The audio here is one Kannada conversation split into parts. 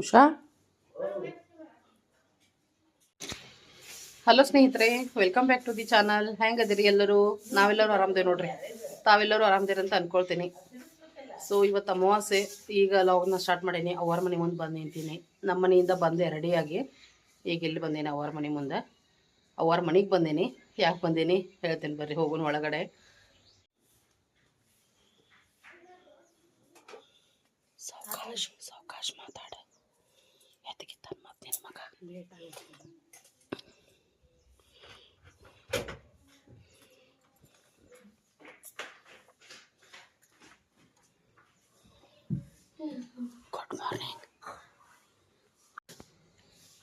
ಉಷಾ? ಹಲೋ ಸ್ನೇಹಿತರೆ welcome back to the channel ಹೆಂಗದಿರಿ ಎಲ್ಲರೂ? ನಾವೆಲ್ಲರೂ ಆರಾಮದೇವಿ ನೋಡ್ರಿ. ತಾವೆಲ್ಲರೂ ಆರಾಮದೇರಿ ಅಂತ ಅನ್ಕೊಳ್ತೀನಿ. ಸೊ ಇವತ್ತು ಅಮಾವಾಸ್ಯೆ. ಈಗ ಲಾಗ್ನ ಸ್ಟಾರ್ಟ್ ಮಾಡೀನಿ. ಅವ್ರ ಮನೆ ಮುಂದೆ ಬಂದು ನಿಂತೀನಿ. ನಮ್ಮ ಮನೆಯಿಂದ ಬಂದೆ ರೆಡಿಯಾಗಿ ಈಗ ಇಲ್ಲಿ ಬಂದೇನಿ ಅವ್ರ ಮನೆ ಮುಂದೆ. ಅವ್ರ ಮನೆಗೆ ಬಂದೇನಿ. ಯಾಕೆ ಬಂದೀನಿ? ಹೇಳ್ತೀನಿ ಬರ್ರಿ, ಹೋಗೋಣ ಒಳಗಡೆ. ನಿನ್ನ ಮಗ good morning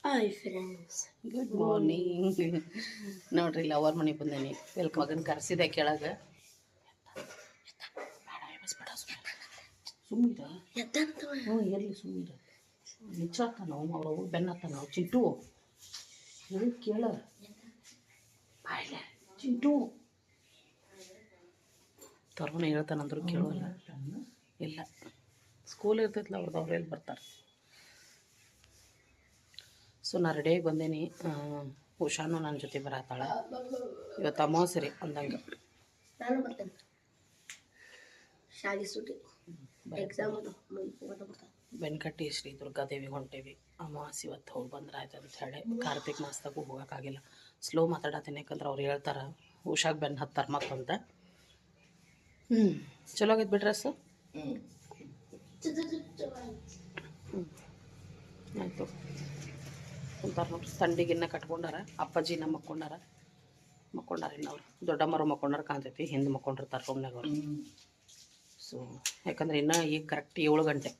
hi friends good morning ನೋಡ್ರಿ ಇಲ್ಲಿ ಅವ್ರ ಮನೆಗೆ ಬಂದೇನಿ. ವೆಲ್ಕಮ್ ಮಗನ ಕರೆಸಿದೆ ಕೆಳಗೆ. ಸುಮ್ಮೀರ ಎದ್ದಂತ ಹ್ಞೂ ಎಲ್ಲಿ ಸುಮ್ಮೀರ ನಿಚ್ಚಾತಾನ ಅವ್ರ ಅವ್ರು ಬೆನ್ನತ್ತಾನ ಚಿಂಟು ಹೇಳಿ ಕೇಳ? ಚಿಂಟು. ತರ್ಮನ ಹೇಳ್ತಾನಂದ್ರು ಕೇಳೋಲ್ಲ. ಇಲ್ಲ. ಸ್ಕೂಲ್ ಇರ್ತೈತಲ್ಲ ಅವ್ರದ್ದು ಅವ್ರು ಎಲ್ಲಿ ಬರ್ತಾರೆ. ಸೊ ನಾ ರೆಡಿಯಾಗಿ ಬಂದೇನಿ. ಉಷಾನು ನನ್ನ ಜೊತೆ ಬರತ್ತಾಳ. ಇವತ್ತು ಅಮಾವಾಸ್ಯೆ ಅಂದಂಗೆ. ನಾನು ಬರ್ತೇನೆ. ಶಾಲೆ ಸುಟಿ. ಎಕ್ಸಾಮ್ ಬೆನ್ಕಟ್ಟಿ ಶ್ರೀ ದುರ್ಗಾದೇವಿಗೆ ಹೊಂಟೇವಿ. ಅಮಾವಾಸ್ಯ ಇವತ್ತು ಹೋಗಿ ಬಂದ್ರೆ ಆಯ್ತು ಅಂತ ಹೇಳಿ ಕಾರ್ತಿಕ್ ಮಾಸದಾಗೂ ಹೋಗೋಕ್ಕಾಗಿಲ್ಲ. ಸ್ಲೋ ಮಾತಾಡತ್ತೀನಿ ಯಾಕಂದ್ರೆ ಅವ್ರು ಹೇಳ್ತಾರೆ ಉಷಾಗ್ ಬೆನ್ನು ಹತ್ತಾರೆ ಮತ್ತಂತ ಹ್ಞೂ ಚಲೋ ಆಗೈತೆ ಬಿಡ್ರಿ ಸರ್ ಆಯಿತು. ಕುಂತಾರ ನೋಡ್ರಿ ತಂಡಿಗಿನ್ನ ಕಟ್ಕೊಂಡಾರ ಅಪ್ಪಾಜಿನ ಮಕ್ಕೊಂಡಾರ. ಮಕ್ಕೊಂಡಾರ ಇನ್ನವ್ರು ದೊಡ್ಡಮ್ಮರು ಮಕ್ಕೊಂಡಾರ ಕಾಣ್ತೈತಿ ಹಿಂದೆ ಮಕ್ಕೊಂಡಿರ್ತಾರೆ ರೂಮ್ನಾಗ ಅವ್ರು. ಸೊ ಯಾಕಂದ್ರೆ ಇನ್ನೂ ಈಗ ಕರೆಕ್ಟ್ ಏಳು ಗಂಟೆ.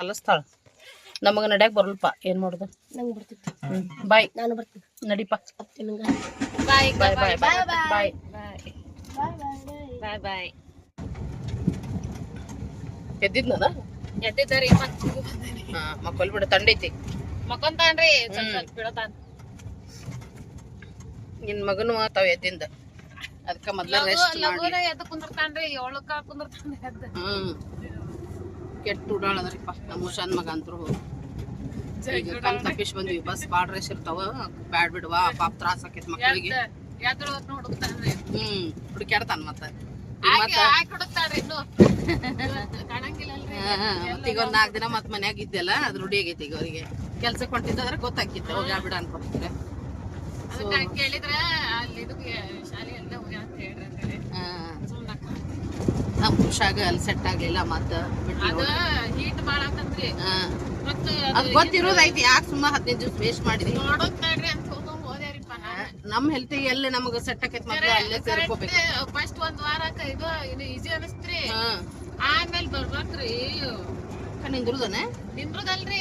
ಕಲಿಸ್ತಾಳ ನಮಗ ನಡ್ಯಾಕ ಬರಲ್ಪ ಏನ್ ಮಾಡೋದು? ನಂಗೆ ಬರ್ತಿತ್ತು. ಹ್ಞೂ ಬಾಯ್. ನಾನು ಬರ್ತೀನಿ. ನಡಿಪ ಬಾಯ್ ಬಾಯ್ ಬಾಯ್ ಬಾಯ್ ಬಾಯ್ ಬಾಯ್ ಬಾಯ್. ಎದ್ದಿದ್ನ ಎದ್ದಿದ್ದಾರೆ ಹಾಂ ಮಕ್ಕಳು ಬಿಡು ತಂಡೈತಿ ಮಕ್ಕೊಂತಾನ್ರಿ ಬಿಡತಾನ ನಿನ್ ಮಗನು ತಾವ್ ಎದ್ದಿಂದ. ಅದಕ್ಕ ಮೊದ್ಲ ರೆಸ್ಟ್ ಮಾಡಿ. ಎದ್ದು ಕುಂದಿರ್ತಾನ್ರಿ ಏಳಕ್ಕ ಕುಂದಿರ್ತಾನ ಎದ್ದು. ಹ್ಮ್. ಕೆಟ್ಟ ಉಡಾಳದ್ರಿಪ್ಪ ನಮ್ಮ ಉಷಾನ್ ಮಗ ಅಂತರು ಈಗ ಕಣ್ ತಪ್ಪಿಸಿ ಬಂದ್ವಿ. ಬಸ್ ಬಾಳ ರಶ್ ಇರ್ತಾವ. ಬ್ಯಾಡ್ ಬಿಡ್ವಾ ಪಾಪ ತ್ರಾಸ ಆಕೈತಿ ಮಕ್ಕಳಿಗೆ ಹ್ಮ್ ಹುಡುಕ್ಯಾಡ್ತಾನ ಮತ್ತ. ಈಗ ಒಂದ್ ನಾಲ್ಕು ದಿನ ಮತ್ ಮನ್ಯಾಗ ಇದ್ದೆಲ್ಲ ಅದ್ ರೂಢಿ ಆಗೈತಿ ಈಗ ಅವ್ರಿಗೆ. ಕೆಲ್ಸಕ್ಕೆ ಹೊಂಟಿದ್ದಾದ್ರೆ ಗೊತ್ತಾಕಿತ್ತು ಹೋಗ್ಯಾ ಬಿಡ ಅನ್ಕೊಂಡ್ರೆ ಅದಕ್ಕ ಕೇಳಿದ್ರ ಅಲ್ಲಿ ಶಾಲೆ ಎಲ್ಲ ಹೋಗ್ಯಾ ಅಂತ ಹೇಳ್ರಿ ನಮ್ಮ ಉಷಾಗ ಅಲ್ಲಿ ಸೆಟ್ ಆಗ್ಲಿಲ್ಲ ಮತ್ತ ಅದು ಹೀಟ್ ಬಾಳ ಆತಂದ್ರಿ ಅದು ಮತ್ತ ಗೊತ್ತಿರೋದೈತಿ ಯಾಕೆ ಸುಮ್ಮ ಹದಿನೈದು ದಿವಸ ವೇಸ್ಟ್ ಮಾಡಿದ್ರಿ ನೋಡೋದ್ ನೋಡ್ರಿ ಅಂತ ಹೋಗೋಂಗ್ ಹೋದ್ಯಾರಿಪ್ಪ ನಾನು. ನಮ್ ಹೆಲ್ತ್ ಎಲ್ಲಿ ನಮಗ ಸೆಟ್ ಆಕೈತಿ ಮೊದ್ಲು ಅಲ್ಲೇ ಸೇರ್ಕೋಬೇಕು. ಫಸ್ಟ್ ಒಂದ್ ವಾರಕ್ಕ ಇದು ಇದು ಈಜಿ ಅನಸ್ತ್ರಿ. ಆಮೇಲೆ ಬರ್ಬೇಕ್ರಿ. ನಿಂದ್ರುದನೆ? ನಿಂದ್ರದಲ್ರಿ.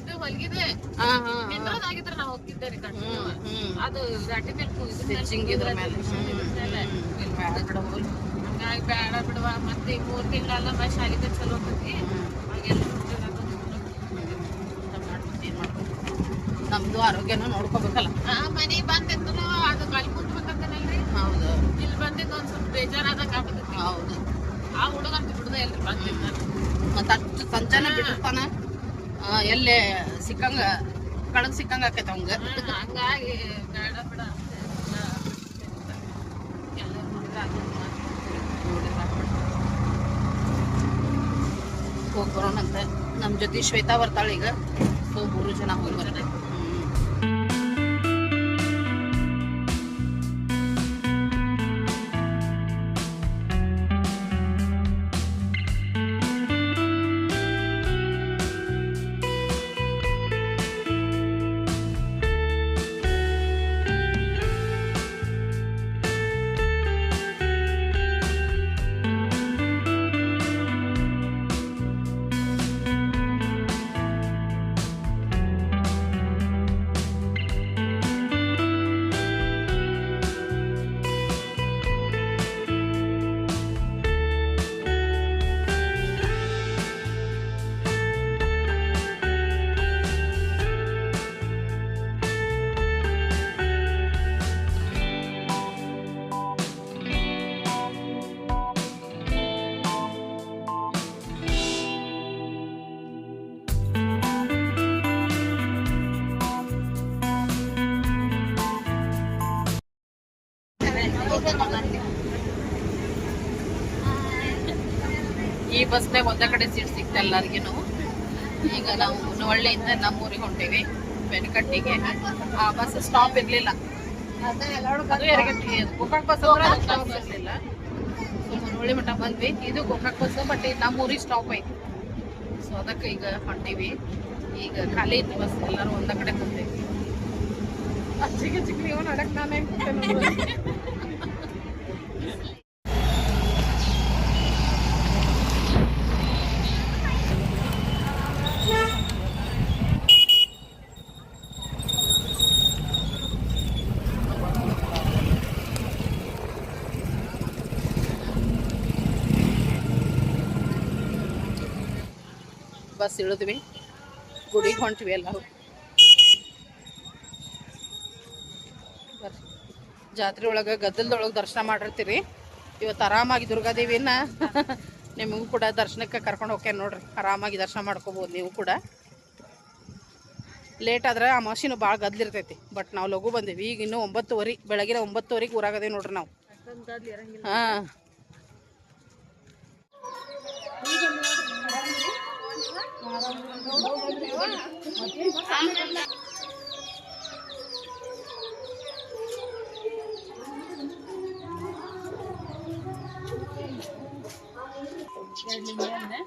ಇದು ಹೊಲ್ಗಿದೆ. ನಿಂದ್ರದಾಗಿದ್ರ ನಾವ್ ಹೋಗ್ತಿದ್ದೆ ರೀ ಅದು ಗಾಡಿ ಮೇಲೆ ಸ್ಟಿಚಿಂಗ್ ಇದ್ರ ಮೇಲೆ. ಹಂಗಾಗಿ ಬೇಡ ಬಿಡುವ. ಮತ್ತೆ ಈ ಮೂರು ತಿಂಗಳೆಲ್ಲ ಮತ್ತೆ ಶಾಲೆಗೆ ಚಲೋ ಹೋಗ್ತೈತಿ ಹಾಗೆಲ್ಲ ನಮ್ದು ಆರೋಗ್ಯನ ನೋಡ್ಕೋಬೇಕಲ್ಲ. ಆ ಮನಿ ಬಂದಿದ್ರು ಅದು ಕಲ್ ಕುಂತ್ಬೇಕಂತನಲ್ರಿ ಹೌದು. ಇಲ್ಲಿ ಬಂದಿದ್ದು ಒಂದು ಸ್ವಲ್ಪ ಬೇಜಾರಾದಂಗ ಆಗ್ಬಿಟ್ಟೈತಿ ಹೌದು. ಆ ಹುಡುಗಂತ ಬಿಡುದ ಇಲ್ರಿ ಬಂದಿದ್ದ. ಮತ್ತ ಅಷ್ಟು ಸಂಚಾನ ಬಿಟ್ಟಿರ್ತಾನ. ಎಲ್ಲೇ ಸಿಕ್ಕಂಗ ಕಳಗ್ ಸಿಕ್ಕಂಗ ಆಕೈತಿ ಅವಂಗ. ಹಂಗಾಗಿ ಬೇಡ ಬಿಡ ಅಂತ ಎಲ್ಲ ಹುಡುಗ ಅದು ಹೋಗಿ ಅಂತ. ನಮ್ಮ ಜೊತೆ ಶ್ವೇತಾ ಬರ್ತಾಳೆ ಈಗ ಸೊ ಮೂರು ಜನ ಹೋಗಿ ಬಸ್ನಾಗ ಒಂದೇ ಕಡೆ ಸೀಟ್ ಸಿಕ್ತ ಎಲ್ಲರಿಗೂ ಈಗ ನಾವು ನವಳ್ಳಿಯಿಂದ ನಮ್ಮೂರಿಗೆ ಹೊಂಟೇವಿ, ಬೆನಕಟ್ಟಿಗೆ. ಆ ಬಸ್ ಸ್ಟಾಪ್ ಇರಲಿಲ್ಲ. ಗೋಕಾಕ್ ಬಸ್ ಸ್ಟಾಪ್ ಇರಲಿಲ್ಲ ಮಠ ಬಂದ್ವಿ. ಇದು ಗೋಕಾಕ್ ಬಸ್ ಬಟ್ ಇದು ನಮ್ಮ ಊರಿಗೆ ಸ್ಟಾಪ್ ಐತಿ ಸೊ ಅದಕ್ಕೆ ಈಗ ಹೊಂಟೀವಿ. ಈಗ ಖಾಲಿ ಇತ್ತು ಬಸ್ ಎಲ್ಲರೂ ಒಂದ ಕಡೆ ಬಂದೇವಿ. ಚಿಕ್ಕ ಚಿಕ್ಕ ನೀವು ನಡಕ್ ನಾನೇ ಬಸ್ ಇಳಿದ್ವಿ. ಗುಡಿಗೆ ಹೊಂಟ್ವಿ ಎಲ್ಲರೂ. ಜಾತ್ರೆ ಒಳಗೆ ಗದ್ದಲದೊಳಗೆ ದರ್ಶನ ಮಾಡಿರ್ತೀರಿ. ಇವತ್ತು ಆರಾಮಾಗಿ ದುರ್ಗಾದೇವಿನ ನಿಮಗೂ ಕೂಡ ದರ್ಶನಕ್ಕೆ ಕರ್ಕೊಂಡು ಹೋಗ್ಯಾನ ನೋಡ್ರಿ. ಆರಾಮಾಗಿ ದರ್ಶನ ಮಾಡ್ಕೋಬೋದು ನೀವು ಕೂಡ. ಲೇಟ್ ಆದ್ರೆ ಆ ಮಷೀನು ಭಾಳ ಗದ್ಲಿರ್ತೈತಿ ಬಟ್ ನಾವು ಲಘು ಬಂದೀವಿ. ಈಗ ಇನ್ನೂ ಒಂಬತ್ತುವರೆ, ಬೆಳಗಿನ ಒಂಬತ್ತುವರೆಗೆ ಊರಾಗದೇವಿ ನೋಡ್ರಿ ನಾವು. ಹಾಂ. Geldim yerine.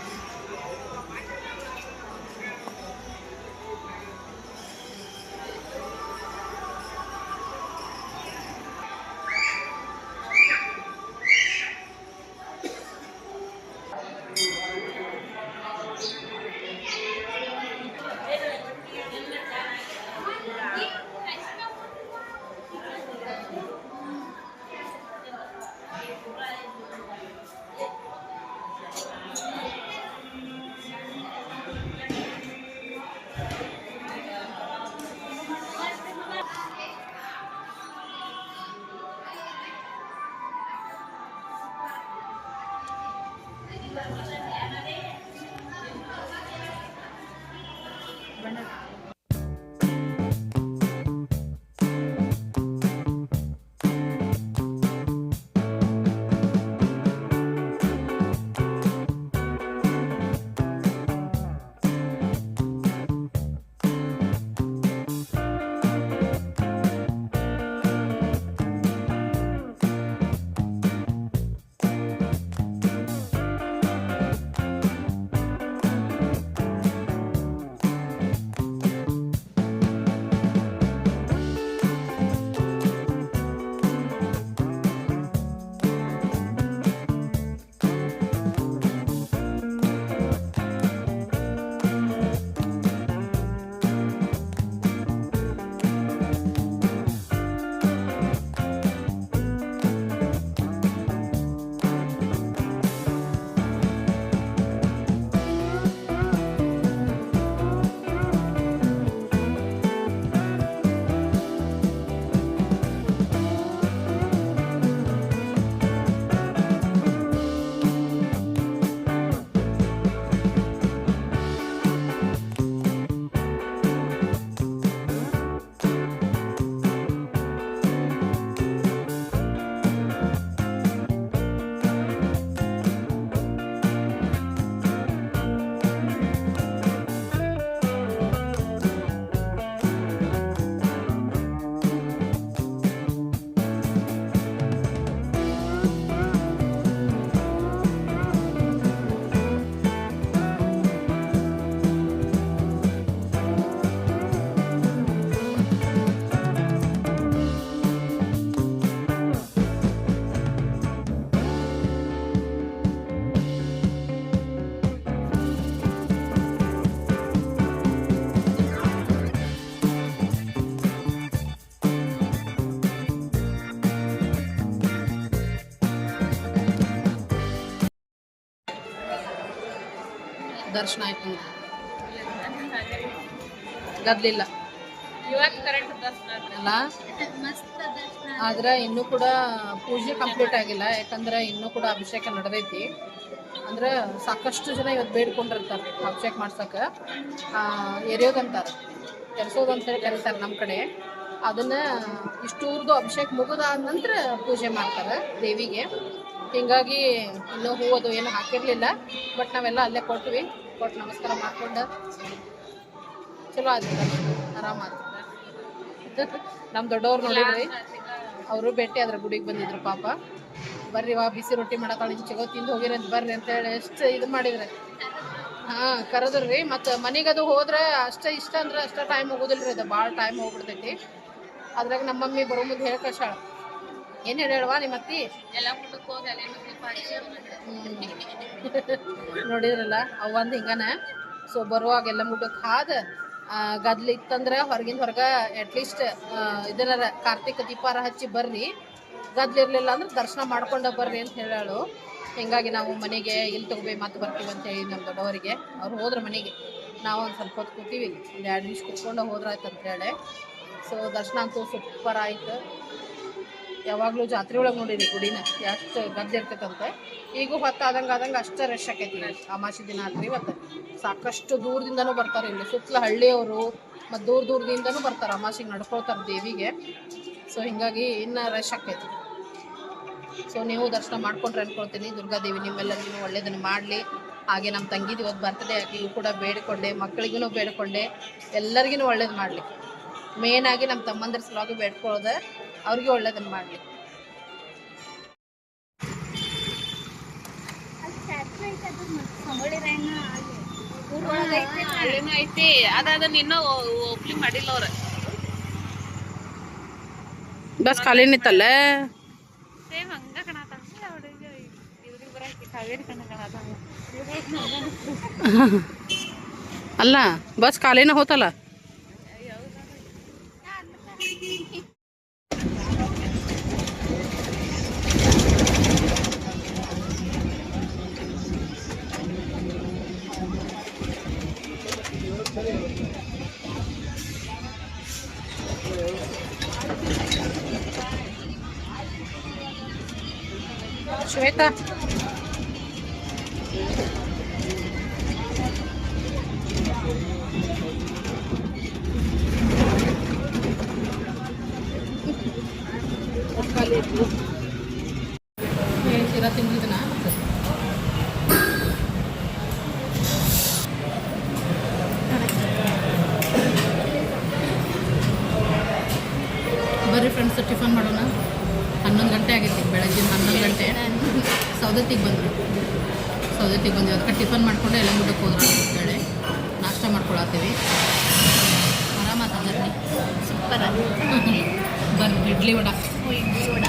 ದರ್ಶನ ಆಯ್ತು. ಗದ್ಲಿಲ್ಲ. ಅಲ್ಲ? ಆದ್ರೆ ಇನ್ನೂ ಕೂಡ ಪೂಜೆ ಕಂಪ್ಲೀಟ್ ಆಗಿಲ್ಲ ಯಾಕಂದ್ರೆ ಇನ್ನೂ ಕೂಡ ಅಭಿಷೇಕ ನಡೆದೈತಿ. ಅಂದ್ರೆ ಸಾಕಷ್ಟು ಜನ ಇವತ್ತು ಬೇಡ್ಕೊಂಡಿರ್ತಾರೆ ಅಭಿಷೇಕ ಮಾಡ್ಸಕ್ಕೆ. ಎರೆಯೋದಂತಾರೆ ಕೆಲ್ಸೋದಂತ ಹೇಳಿ ಕರೀತಾರೆ ನಮ್ಮ ಕಡೆ. ಅದನ್ನ ಇಷ್ಟೂರ್ದು ಅಭಿಷೇಕ ಮುಗಿದಾದ ನಂತರ ಪೂಜೆ ಮಾಡ್ತಾರೆ ದೇವಿಗೆ. ಹಿಂಗಾಗಿ ಇನ್ನೂ ಹೂವು ಅದು ಏನು ಹಾಕಿರಲಿಲ್ಲ. ಬಟ್ ನಾವೆಲ್ಲ ಅಲ್ಲೇ ಕೊಟ್ವಿ. ಕೊಟ್ಟು ನಮಸ್ಕಾರ ಮಾಡಿಕೊಂಡು ಚಲೋ ಆಯ್ತು ಆರಾಮ ನಮ್ಮ ದೊಡ್ಡವ್ರು ನೋಡಿದ್ರಿ ಅವರು ಭೇಟಿ ಅದ್ರ ಗುಡಿಗೆ ಬಂದಿದ್ರು ಪಾಪ. ಬರ್ರಿ ವಾ ಬಿಸಿ ರೊಟ್ಟಿ ಮಾಡತ್ತಾಳ ಚಗೋ ತಿಂದು ಹೋಗಿರಿ ಅಂತ ಬರ್ರಿ ಅಂತ ಹೇಳಿ ಎಷ್ಟು ಇದು ಮಾಡಿದ್ರೆ. ಹಾ ರೀ. ಮತ್ತು ಅದು ಹೋದ್ರೆ ಅಷ್ಟೇ ಇಷ್ಟ ಅಂದ್ರೆ ಅಷ್ಟೇ ಟೈಮ್ ಹೋಗೋದಿಲ್ರಿ. ಅದು ಭಾಳ ಟೈಮ್ ಹೋಗ್ಬಿಡ್ತೈತಿ. ಅದ್ರಾಗ ನಮ್ಮ ಮಮ್ಮಿ ಬರೋ ಮುಂದೆ ಹೇಳಿ ಏನು ಹೇಳ್ವಾ ನಿಮ್ಮ ಅತ್ತಿ? ಎಲ್ಲ ಹೋಗಿ ನೋಡಿದ್ರಲ್ಲ ಅವ್ ಒಂದು ಹಿಂಗನ ಸೊ ಬರುವಾಗ ಎಲ್ಲ ಮುಟ್ಟಕ್ಕೆ ಹಾದ ಗದ್ಲ ಇತ್ತಂದ್ರೆ ಹೊರಗಿಂದ ಹೊರಗ ಅಟ್ಲೀಸ್ಟ್ ಇದನ್ನ ಕಾರ್ತಿಕ ದೀಪಾರ ಹಚ್ಚಿ ಬರ್ರಿ. ಗದ್ಲ ಇರ್ಲಿಲ್ಲ ಅಂದ್ರೆ ದರ್ಶನ ಮಾಡ್ಕೊಂಡ ಬರ್ರಿ ಅಂತ ಹೇಳಾಳು ಹಿಂಗಾಗಿ ನಾವು ಮನೆಗೆ ಇಲ್ಲಿ ತಗೋಬೇಕು ಮತ್ತೆ ಬರ್ತೀವಿ ಅಂತ ಹೇಳಿ ನಮ್ಮ ದೊಡ್ಡವರಿಗೆ. ಅವ್ರು ಹೋದ್ರೆ ಮನೆಗೆ. ನಾವು ಒಂದು ಸ್ವಲ್ಪ ಹೊತ್ತು ಕೂತೀವಿ. ಒಂದು ಎರಡು ನಿಮಿಷ ಕುತ್ಕೊಂಡು ಹೋದ್ರಾಯ್ತು ಅಂತ ಹೇಳಿ. ಸೊ ದರ್ಶನ ಅಂತೂ ಸೂಪರ್ ಆಯ್ತು. ಯಾವಾಗಲೂ ಜಾತ್ರೆ ಒಳಗೆ ನೋಡಿರಿ ಗುಡಿನ, ಎಷ್ಟು ಗದ್ದೆ ಇರ್ತೈತಂತೆ. ಈಗೂ ಹೊತ್ತು ಆದಂಗೆ ಅಷ್ಟೇ ರಶ್ ಆಕೈತಿ ಅಮಾಸಿ ದಿನ ಅಲ್ರಿ ಇವತ್ತು. ಸಾಕಷ್ಟು ದೂರದಿಂದನೂ ಬರ್ತಾರೆ ಇಲ್ಲಿ. ಸುತ್ತಲ ಹಳ್ಳಿಯವರು, ಮತ್ತು ದೂರ ದೂರದಿಂದನೂ ಬರ್ತಾರೆ. ಅಮಾಸಿಗೆ ನಡ್ಕೊಳ್ತಾರೆ ದೇವಿಗೆ. ಸೊ ಹಿಂಗಾಗಿ ಇನ್ನೂ ರಶ್ ಆಕೈತಿ. ಸೊ ನೀವು ದರ್ಶನ ಮಾಡ್ಕೊಂಡ್ರೆ ಅನ್ಕೊಳ್ತೀನಿ. ದುರ್ಗಾದೇವಿ ನಿಮ್ಮೆಲ್ಲರಿಗೂ ಒಳ್ಳೇದನ್ನು ಮಾಡಲಿ. ಹಾಗೆ ನಮ್ಮ ತಂಗಿದು ಇವತ್ತು ಬರ್ತದೆ. ಆಗಿ ಕೂಡ ಬೇಡಿಕೊಂಡೆ ಮಕ್ಕಳಿಗೂ ಬೇಡಿಕೊಂಡೆ. ಎಲ್ಲರಿಗೂ ಒಳ್ಳೇದು ಮಾಡಲಿ. ಮೇನ್ ಆಗಿ ನಮ್ಮ ತಮ್ಮಂದ್ರ ಸಲುವಾಗಿ ಬೇಡ್ಕೊಳ್ಳೋದೆ ಅವ್ರಿಗೆ ಒಳ್ಳೇದನ್ನು ಮಾಡಲಿ. ಐತಿ ಅದ ಅದನ್ನ ಇನ್ನೂ ಓಪನಿಂಗ್ ಮಾಡಿಲ್ಲ ಅವ್ರ. ಬಸ್ ಖಾಲಿ ನಿತ್ತಲ್ಲ ಸೇಮ್ ಹಂಗ ಅವ್ರಿಗೆ ಕಾವೇರಿ ಅಲ್ಲ ಬಸ್ ಖಾಲಿನ ಹೋತಲ್ಲ? ಶ್ವೇತಾ ಸೌದತ್ತಿಗೆ ಬಂದರು. ಸೌದತ್ತಿಗೆ ಬಂದ್ವಿ ಅದಕ್ಕೆ ಟಿಫನ್ ಮಾಡಿಕೊಂಡು ಎಲ್ಲ ಊಟಕ್ಕೆ ಹೋದ್ರು ಅಂತೇಳಿ. ನಾಷ್ಟ ಮಾಡ್ಕೊಳತ್ತೀವಿ. ಆರಾಮ ಜರ್ನಿ ಸೂಪರ್. ಬರ್ ಇಡ್ಲಿ ವಡ. ಇಡ್ಲಿ ವಡ.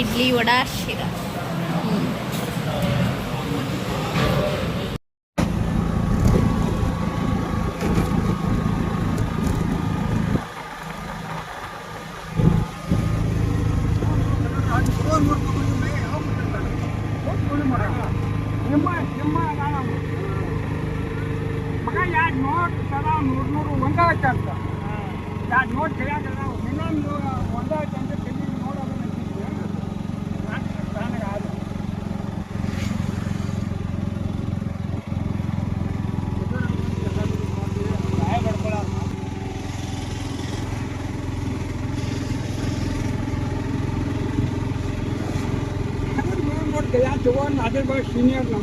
ಇಡ್ಲಿ ವಡ ಶಿರಾ ಮಗ ಯಾಕೆ ನೋಟ್ ಸಲ ನೂರು ಒಂದೇ ಅಂತ ಯಾಕೆ ನೋಟ್ ಕೈಯಾಗಲ್ಲ ಇನ್ನೊಂದು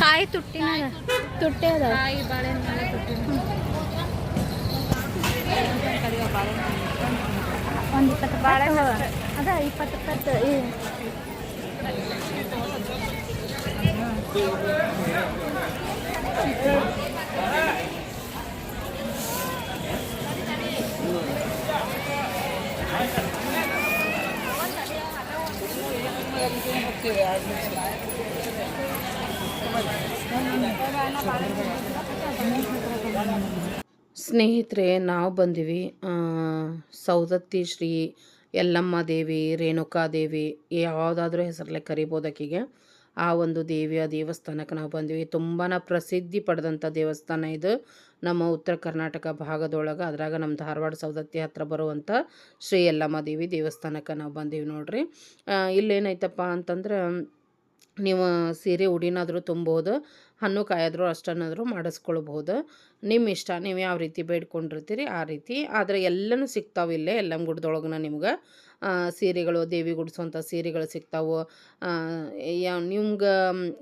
ಕಾಯಿ ತುಟ್ಟಿನ ತುಟ್ಟಿ ಅದ. ಒಂದು ಇಪ್ಪತ್ತು ಬಾಳೆ ಅದ. ಇಪ್ಪತ್ತು ಇಪ್ಪತ್ತು ಸ್ನೇಹಿತರೆ ನಾವು ಬಂದಿವಿ ಸೌದತ್ತಿ ಶ್ರೀ ಯಲ್ಲಮ್ಮ ದೇವಿ ರೇಣುಕಾ ದೇವಿ ಯಾವುದಾದ್ರೂ ಹೆಸರಲ್ಲೇ ಕರಿಬೋದು ಆಕಿಗೆ. ಆ ಒಂದು ದೇವಿಯ ದೇವಸ್ಥಾನಕ್ಕೆ ನಾವು ಬಂದ್ವಿ. ತುಂಬಾ ಪ್ರಸಿದ್ಧಿ ಪಡೆದಂಥ ದೇವಸ್ಥಾನ ಇದು. ನಮ್ಮ ಉತ್ತರ ಕರ್ನಾಟಕ ಭಾಗದೊಳಗೆ, ಅದ್ರಾಗ ನಮ್ಮ ಧಾರವಾಡ ಸೌದತ್ತಿ ಹತ್ರ ಬರುವಂಥ ಶ್ರೀ ಯಲ್ಲಮ್ಮ ದೇವಿ ದೇವಸ್ಥಾನಕ್ಕೆ ನಾವು ಬಂದೀವಿ ನೋಡ್ರಿ. ಇಲ್ಲೇನೈತಪ್ಪ ಅಂತಂದ್ರೆ, ನೀವು ಸೀರೆ ಉಡಿನಾದರೂ ತುಂಬೋದು, ಹಣ್ಣು ಕಾಯಾದರೂ ಅಷ್ಟನ್ನಾದರೂ ಮಾಡಿಸ್ಕೊಳ್ಬೋದು. ನಿಮ್ಮ ಇಷ್ಟ, ನೀವು ಯಾವ ರೀತಿ ಬೇಡ್ಕೊಂಡಿರ್ತೀರಿ ಆ ರೀತಿ. ಆದರೆ ಎಲ್ಲನೂ ಸಿಗ್ತಾವೆ ಇಲ್ಲೇ ಎಲ್ಲಮ್ಮ ಗುಡ್ದೊಳಗನ ನಿಮ್ಗೆ. ಸೀರೆಗಳು, ದೇವಿ ಗುಡಿಸುವಂಥ ಸೀರೆಗಳು ಸಿಗ್ತಾವೆ. ಯಾ, ನಿಮ್ಗೆ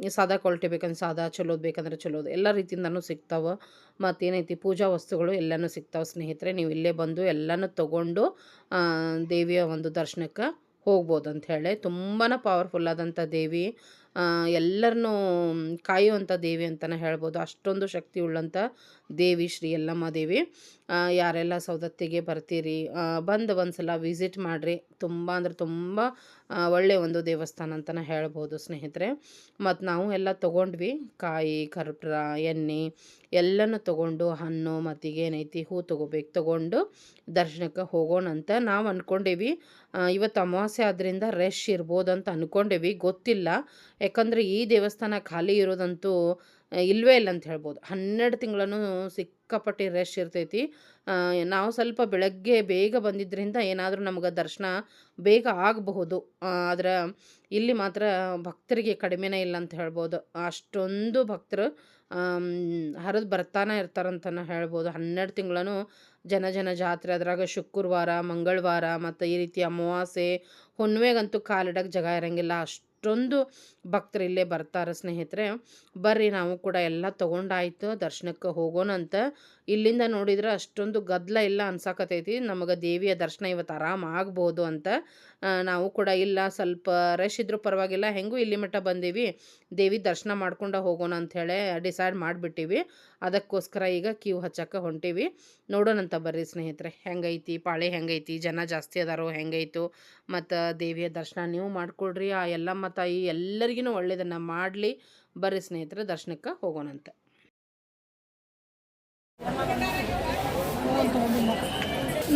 ಸಾದಾ ಕ್ವಾಲಿಟಿ ಬೇಕಂದ್ರೆ ಸಾದಾ, ಚಲೋದು ಬೇಕಂದ್ರೆ ಚಲೋದು ಎಲ್ಲ ರೀತಿಯಿಂದನೂ ಸಿಗ್ತಾವೆ. ಮತ್ತೇನೈತಿ, ಪೂಜಾ ವಸ್ತುಗಳು ಎಲ್ಲನೂ ಸಿಗ್ತಾವೆ ಸ್ನೇಹಿತರೆ. ನೀವು ಇಲ್ಲೇ ಬಂದು ಎಲ್ಲನೂ ತೊಗೊಂಡು ದೇವಿಯ ಒಂದು ದರ್ಶನಕ್ಕೆ ಹೋಗ್ಬೋದು ಅಂತ ಹೇಳಿ. ತುಂಬಾ ಪವರ್ಫುಲ್ ಆದಂಥ ದೇವಿ. ಎಲ್ಲರನ್ನೂ ಕಾಯುವಂಥ ದೇವಿ ಅಂತಲೇ ಹೇಳ್ಬೋದು. ಅಷ್ಟೊಂದು ಶಕ್ತಿ ಉಳ್ಳಂಥ ದೇವಿ ಶ್ರೀ ಯಲ್ಲಮ್ಮ ದೇವಿ. ಯಾರೆಲ್ಲ ಸೌದತ್ತಿಗೆ ಬರ್ತೀರಿ ಬಂದು ಒಂದು ಸಲ ವಿಸಿಟ್ ಮಾಡಿರಿ. ತುಂಬ ಅಂದರೆ ತುಂಬ ಒಳ್ಳೆಯ ಒಂದು ದೇವಸ್ಥಾನ ಅಂತಲೇ ಹೇಳ್ಬೋದು ಸ್ನೇಹಿತರೆ. ಮತ್ತು ನಾವು ಎಲ್ಲ ತೊಗೊಂಡ್ವಿ. ಕಾಯಿ ಕರ್ಪೂರ ಎಣ್ಣೆ ಎಲ್ಲನೂ ತೊಗೊಂಡು ಹಣ್ಣು, ಮತ್ತಿಗೆ ಏನೈತಿ ಹೂ ತೊಗೋಬೇಕು ತೊಗೊಂಡು ದರ್ಶನಕ್ಕೆ ಹೋಗೋಣಂತ ನಾವು ಅಂದ್ಕೊಂಡೇವಿ ಇವತ್ತು ಅಮಾವಾಸ್ಯೆ ಆದ್ದರಿಂದ ರಶ್ ಇರ್ಬೋದು ಅಂತ ಅಂದ್ಕೊಂಡೇವಿ ಗೊತ್ತಿಲ್ಲ. ಯಾಕಂದರೆ ಈ ದೇವಸ್ಥಾನ ಖಾಲಿ ಇರೋದಂತೂ ಇಲ್ಲವೇ ಇಲ್ಲ ಅಂತ ಹೇಳ್ಬೋದು. ಹನ್ನೆರಡು ತಿಂಗಳೂ ಸಿಕ್ಕಾಪಟ್ಟೆ ರಶ್ ಇರ್ತೈತಿ. ನಾವು ಸ್ವಲ್ಪ ಬೆಳಗ್ಗೆ ಬೇಗ ಬಂದಿದ್ದರಿಂದ ಏನಾದರೂ ನಮ್ಗೆ ದರ್ಶನ ಬೇಗ ಆಗಬಹುದು. ಆದರೆ ಇಲ್ಲಿ ಮಾತ್ರ ಭಕ್ತರಿಗೆ ಕಡಿಮೆನೇ ಇಲ್ಲ ಅಂತ ಹೇಳ್ಬೋದು. ಅಷ್ಟೊಂದು ಭಕ್ತರು ಹರಿದು ಬರ್ತಾನೆ ಇರ್ತಾರಂತನ ಹೇಳ್ಬೋದು. ಹನ್ನೆರಡು ತಿಂಗಳೂ ಜನ ಜನ ಜಾತ್ರೆ, ಅದ್ರಾಗ ಶುಕ್ರವಾರ, ಮಂಗಳವಾರ, ಮತ್ತು ಈ ರೀತಿ ಅಮಾವಾಸ್ಯೆ ಹುಣ್ಣಿಮೆಗಂತೂ ಕಾಲಿಡಕ್ಕೆ ಜಾಗ ಇರೋಂಗಿಲ್ಲ. ಅಷ್ಟೊಂದು ಭಕ್ತರು ಇಲ್ಲೇ ಬರ್ತಾರೆ ಸ್ನೇಹಿತರೆ. ಬರ್ರಿ, ನಾವು ಕೂಡ ಎಲ್ಲ ತೊಗೊಂಡಾಯ್ತು, ದರ್ಶನಕ್ಕೆ ಹೋಗೋಣಂತ ಇಲ್ಲಿಂದ ನೋಡಿದ್ರೆ ಅಷ್ಟೊಂದು ಗದ್ದಲ ಇಲ್ಲ ಅನ್ಸಾಕತೈತಿ. ನಮಗೆ ದೇವಿಯ ದರ್ಶನ ಇವತ್ತು ಆರಾಮ ಆಗ್ಬೋದು ಅಂತ. ನಾವು ಕೂಡ ಇಲ್ಲ, ಸ್ವಲ್ಪ ರಶ್ ಇದ್ರೂ ಪರವಾಗಿಲ್ಲ. ಹೆಂಗೂ ಇಲ್ಲಿ ಮಟ್ಟ ಬಂದೀವಿ. ದೇವಿ ದರ್ಶನ ಮಾಡ್ಕೊಂಡು ಹೋಗೋಣ ಅಂಥೇಳಿ ಡಿಸೈಡ್ ಮಾಡಿಬಿಟ್ಟಿವಿ. ಅದಕ್ಕೋಸ್ಕರ ಈಗ ಕ್ಯೂ ಹಚ್ಚಕ್ಕೆ ಹೊಂಟೀವಿ. ನೋಡೋಣಂತ ಬರ್ರಿ ಸ್ನೇಹಿತರೆ. ಹೆಂಗೈತಿ? ಪಾಳೆ ಹೆಂಗೈತಿ? ಜನ ಜಾಸ್ತಿ ಅದಾರೋ ಹೆಂಗೈತು? ಮತ್ತು ದೇವಿಯ ದರ್ಶನ ನೀವು ಮಾಡ್ಕೊಳ್ರಿ ಆ ಎಲ್ಲಮ್ಮ ತಾಯಿ ಎಲ್ಲರಿಗೂ ಒಳ್ಳೇದನ್ನು ಮಾಡಲಿ. ಬರ್ರಿ ಸ್ನೇಹಿತರೆ ದರ್ಶನಕ್ಕೆ ಹೋಗೋಣಂತ.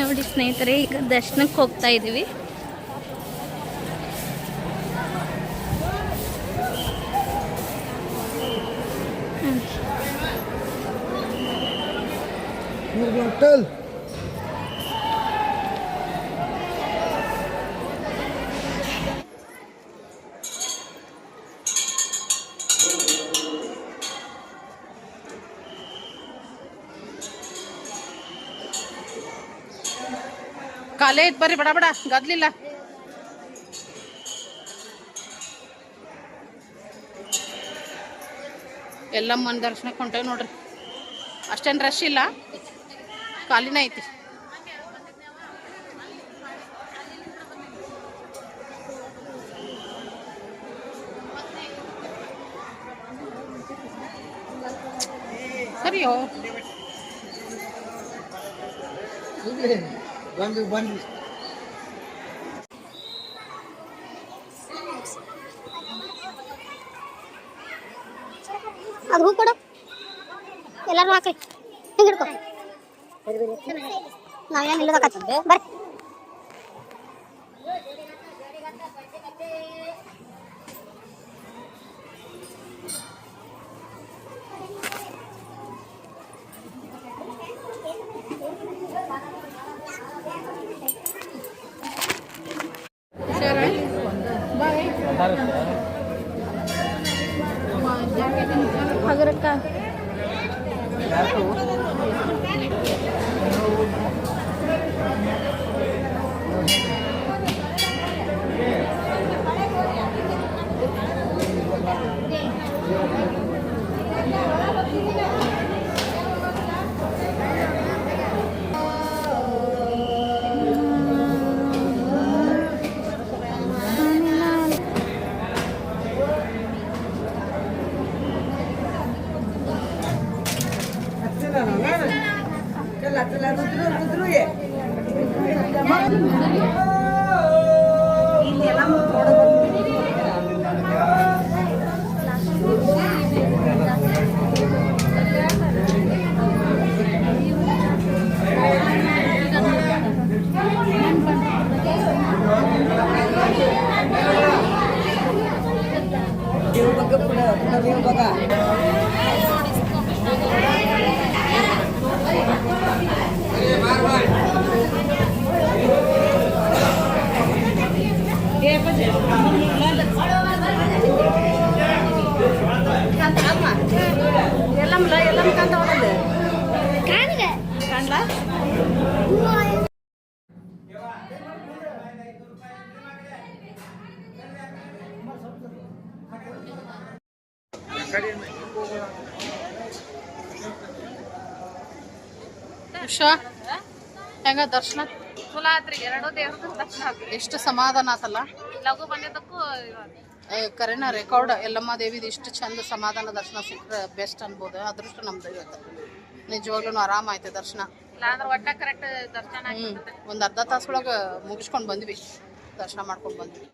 ನೋಡಿ ಸ್ನೇಹಿತರೆ ಈಗ ದರ್ಶನಕ್ಕೆ ಹೋಗ್ತಾ ಇದ್ದೀವಿ ಕಾಲೇ ಐತ್ ಬರ್ರಿ, ಬಡ ಬಡ, ಗದ್ಲಿಲ್ಲ. ಎಲ್ಲಮ್ಮನ ದರ್ಶನಕ್ಕೆ ಹೊಂಟೇವಿ ನೋಡ್ರಿ. ಅಷ್ಟೇನು ರಶ್ ಇಲ್ಲ. ಖಾಲಿನ ಐತಿ. ಸರಿಯೋ. ಬಂದು ಬಂದು. ಅದು ಹೂ ಕೊಡು. ಎಲ್ಲರೂ ಹಾಕ್ರಿ ಹಿಂಗೆ ಹಿಡ್ಕೊ. ನಾವೇನು ನಿಲ್ಲೋದಕ್ಕೆ ಬರ್ರಿ. ಹಾರುತ್ತೆ ಉಷಾ ಹೆಂಗ ದರ್ಶನ? ಎರಡೂ ದೇವ್ರದ್ದು ದರ್ಶನ ಎಷ್ಟು ಸಮಾಧಾನ ಆತಲ್ಲ? ಲಘು ಬಂದಿದ್ದಕ್ಕೂ ಕರೆನ ರೆಕಾರ್ಡ್ ಎಲ್ಲಮ್ಮ ದೇವಿದು ಇಷ್ಟು ಚಂದ ಸಮಾಧಾನ ದರ್ಶನ ಸಿಕ್ಕರೆ ಬೆಸ್ಟ್ ಅನ್ಬೋದು. ಅದೃಷ್ಟ ನಮ್ದು ಇವತ್ತು. ನಿಜವಾಗ್ಲೂ ಆರಾಮ ಆಯ್ತು ದರ್ಶನ. ಕರೆಕ್ಟ್ ದರ್ಶನ ಒಂದು ಅರ್ಧ ತಾಸೊಳಗೆ ಮುಗಿಸ್ಕೊಂಡು ಬಂದ್ವಿ. ದರ್ಶನ ಮಾಡ್ಕೊಂಡು ಬಂದ್ವಿ.